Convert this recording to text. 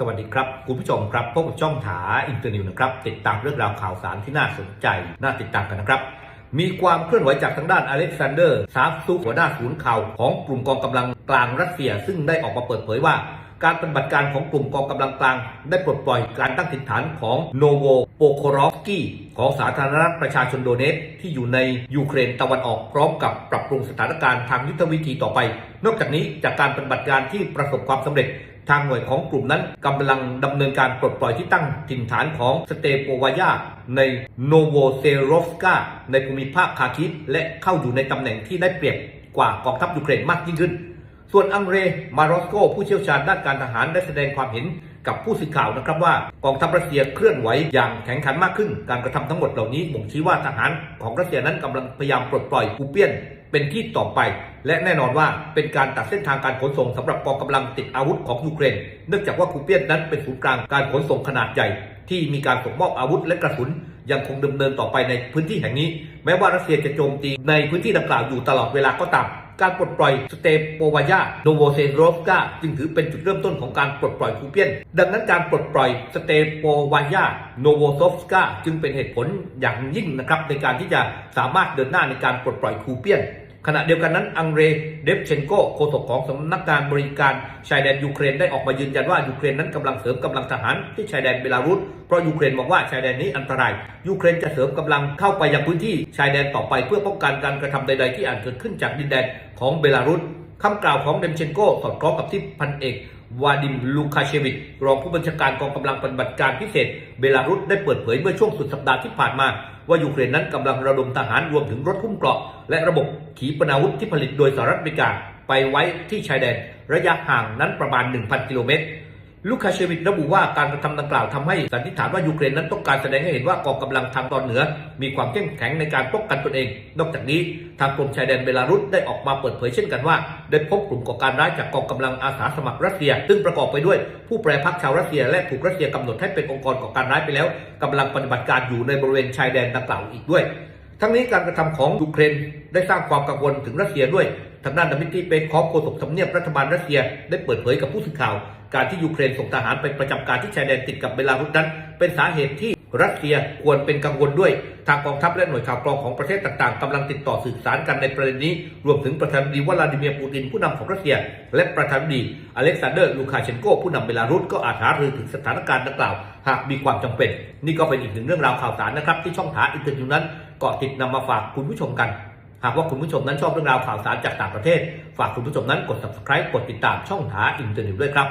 สวัสดีครับคุณผู้ชมครับพบกับช่องถาอินเตอร์นิวนะครับ ติดตามเรื่องราวข่าวสารที่น่าสนใจ น่าติดตามกันนะครับ มีความเคลื่อนไหวจากทางด้านอเล็กซานเดอร์ซาฟซุกหัวหน้าศูนย์ข่าวของกลุ่มกองกำลังกลางรัสเซีย ซึ่งได้ออกมาเปิดเผยว่า การปฏิบัติการของกลุ่มกองกำลังกลาง ได้ปลดปล่อยการตั้งถิ่นฐานของโนโวโปโครอฟสกี้ของสาธารณรัฐประชาชนโดเนตที่อยู่ในยูเครนตะวันออกพร้อมกับปรับปรุงสถานการณ์ทางยุทธวิธีต่อไป นอกจากนี้จากการปฏิบัติการที่ประสบความสำเร็จทางหน่วยของกลุ่มนั้นกำลังดำเนินการปลดปล่อยที่ตั้งถิ่นฐานของสเตโปวายาในโนโวเซโรฟกาในภูมิภาคคาคิฟและเข้าอยู่ในตำแหน่งที่ได้เปรียบกว่ากองทัพยูเครนมากยิ่งขึ้น ส่วนอังเร มารอสโกผู้เชี่ยวชาญด้านการทหารได้แสดงความเห็นกับผู้สื่อข่าวนะครับว่ากองทัพรัสเซียเคลื่อนไหวอย่างแข็งขันมากขึ้น การกระทำทั้งหมดเหล่านี้บ่งชี้ว่าทหารของรัสเซียนั้นกำลังพยายามปลดปล่อยกูเปียนเป็นที่ต่อไป และแน่นอนว่าเป็นการตัดเส้นทางการขนส่งสำหรับกองกำลังติดอาวุธของยูเครน เนื่องจากว่าคูเปียนนั้นเป็นศูนย์กลางการขนส่งขนาดใหญ่ ที่มีการส่งมอบอาวุธและกระสุนยังคงดำเนินต่อไปในพื้นที่แห่งนี้ แม้ว่ารัสเซียจะโจมตีในพื้นที่ดังกล่าวอยู่ตลอดเวลาก็ตาม การปลดปล่อยสเตโปวายาโนโวเซโรฟกาจึงถือเป็นจุดเริ่มต้นของการปลดปล่อยคูเปียน ดังนั้นการปลดปล่อยสเตโปวายาโนโวโซฟกาจึงเป็นเหตุผลอย่างยิ่งนะครับในการที่จะสามารถเดินหน้าในการปลดปล่อยคูเปียน ขณะเดียวกันนั้นอังเรเดฟเชนโกโฆษกของสำนักงานบริการชายแดนยูเครนได้ออกมายืนยันว่ายูเครนนั้นกำลังเสริมกำลังทหารที่ชายแดนเบลารุสเพราะยูเครนมองว่าชายแดนนี้อันตรายยูเครนจะเสริมกำลังเข้าไปยังพื้นที่ชายแดนต่อไปเพื่อป้องกันการกระทำใด ๆ ที่อาจเกิดขึ้นจากดินแดนของเบลารุสคำกล่าวของเดมเชนโกสอดคล้องกับที่พันเอกวาดิมลูคาเชวิกรองผู้บัญชาการกองกำลังปฏิบัติการพิเศษ เบลารุสได้เปิดเผยเมื่อช่วงสุดสัปดาห์ที่ผ่านมา ว่ายูเครนนั้นกำลังระดมทหารรวมถึงรถหุ้มเกราะ และระบบขีปนาวุธที่ผลิตโดยสหรัฐอเมริกาไปไว้ที่ชายแดน ระยะห่างนั้นประมาณ 1,000 กิโลเมตร ลูคาเชวิกระบุว่าการกระทำดังกล่าวทำให้สันนิษฐานว่ายูเครนนั้นต้องการแสดงให้เห็นว่ากองกำลังทางตอนเหนือ มีความเข้มแข็งในการป้องกันตนเอง นอกจากนี้ทางกรมชายแดนเบลารุสได้ออกมาเปิดเผยเช่นกันว่า ได้พบกลุ่มก่อการร้ายจากกองกำลังอาสาสมัครรัสเซีย ซึ่งประกอบไปด้วยผู้แปรพักชาวรัสเซีย และถูกรัสเซียกำหนดให้เป็นองค์กรก่อการร้ายไปแล้วกำลังปฏิบัติการอยู่ในบริเวณชายแดนดังกล่าวอีกด้วย ทั้งนี้การกระทำของยูเครนได้สร้างความกังวลถึงรัสเซียด้วยทางด้านดมิตรีเปคอฟโฆษกทำเนียบรัฐบาลรัสเซีย ได้เปิดเผยกับผู้สื่อข่าว การที่ยูเครนส่งทหารไปประจำการที่ชายแดนติดกับเบลารุสนั้น เป็นสาเหตุที่รัสเซียควรเป็นกังวลด้วย ทางกองทัพและหน่วยข่าวกรองของประเทศต่างๆกำลังติดต่อสื่อสารกันในประเด็นนี้ รวมถึงประธานาธิบดีวลาดิเมียร์ปูตินผู้นำของรัสเซีย และประธานาธิบดีอเล็กซานเดอร์ลูคาเชนโกผู้นำเบลารุสก็อาจหารือถึงสถานการณ์ดังกล่าว หากมีความจำเป็น นี่ก็เป็นอีกหนึ่งเรื่องราวข่าวสารนะครับที่ช่องถาอินเตอร์นิวนั้น เกาะติดนำมาฝากคุณผู้ชมกัน หากว่าคุณผู้ชมนั้นชอบเรื่องราวข่าวสารจากต่างประเทศ ฝากคุณผู้ชมนั้นกด subscribe กดติดตามช่องหาอินเตอร์นิวด้วยครับ